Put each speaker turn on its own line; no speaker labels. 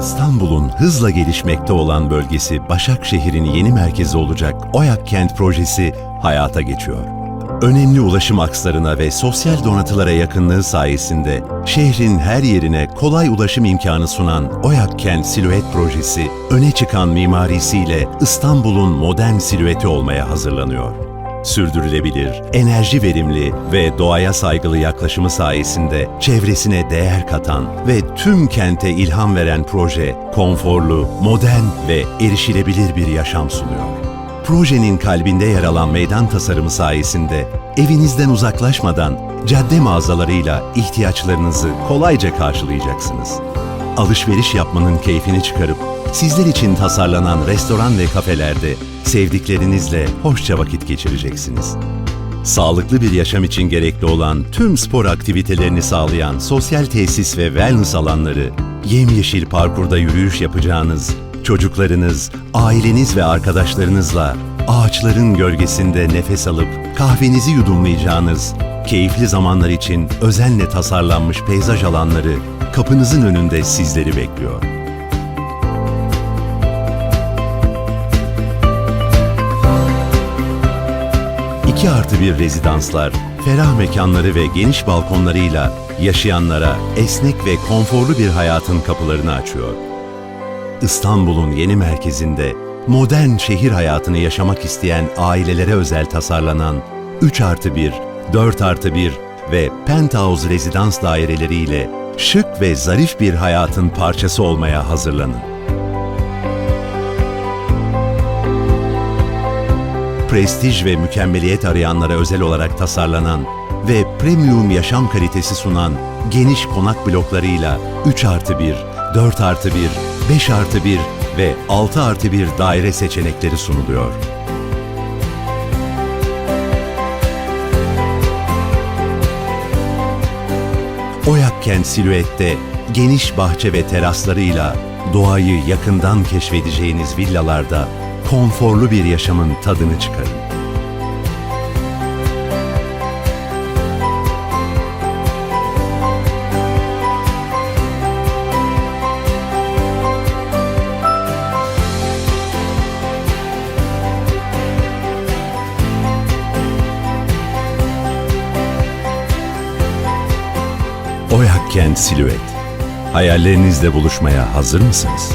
İstanbul'un hızla gelişmekte olan bölgesi Başakşehir'in yeni merkezi olacak Oyak Kent projesi hayata geçiyor. Önemli ulaşım akslarına ve sosyal donatılara yakınlığı sayesinde şehrin her yerine kolay ulaşım imkanı sunan Oyak Kent Silüet Projesi öne çıkan mimarisiyle İstanbul'un modern silüeti olmaya hazırlanıyor. Sürdürülebilir, enerji verimli ve doğaya saygılı yaklaşımı sayesinde çevresine değer katan ve tüm kente ilham veren proje, konforlu, modern ve erişilebilir bir yaşam sunuyor. Projenin kalbinde yer alan meydan tasarımı sayesinde evinizden uzaklaşmadan cadde mağazalarıyla ihtiyaçlarınızı kolayca karşılayacaksınız. Alışveriş yapmanın keyfini çıkarıp sizler için tasarlanan restoran ve kafelerde sevdiklerinizle hoşça vakit geçireceksiniz. Sağlıklı bir yaşam için gerekli olan tüm spor aktivitelerini sağlayan sosyal tesis ve wellness alanları, yemyeşil parkurda yürüyüş yapacağınız, çocuklarınız, aileniz ve arkadaşlarınızla ağaçların gölgesinde nefes alıp kahvenizi yudumlayacağınız, keyifli zamanlar için özenle tasarlanmış peyzaj alanları kapınızın önünde sizleri bekliyor. 2 artı bir rezidanslar, ferah mekanları ve geniş balkonlarıyla yaşayanlara esnek ve konforlu bir hayatın kapılarını açıyor. İstanbul'un yeni merkezinde modern şehir hayatını yaşamak isteyen ailelere özel tasarlanan 3 artı 1, 4 artı 1 ve penthouse rezidans daireleriyle şık ve zarif bir hayatın parçası olmaya hazırlanın. Prestij ve mükemmeliyet arayanlara özel olarak tasarlanan ve premium yaşam kalitesi sunan geniş konak bloklarıyla 3 artı 1, 4 artı 1, 5 artı 1 ve 6 artı 1 daire seçenekleri sunuluyor. Oyak Kent silüette geniş bahçe ve teraslarıyla doğayı yakından keşfedeceğiniz villalarda konforlu bir yaşamın tadını çıkarın. Oyak Kent Silüet. Hayallerinizle buluşmaya hazır mısınız?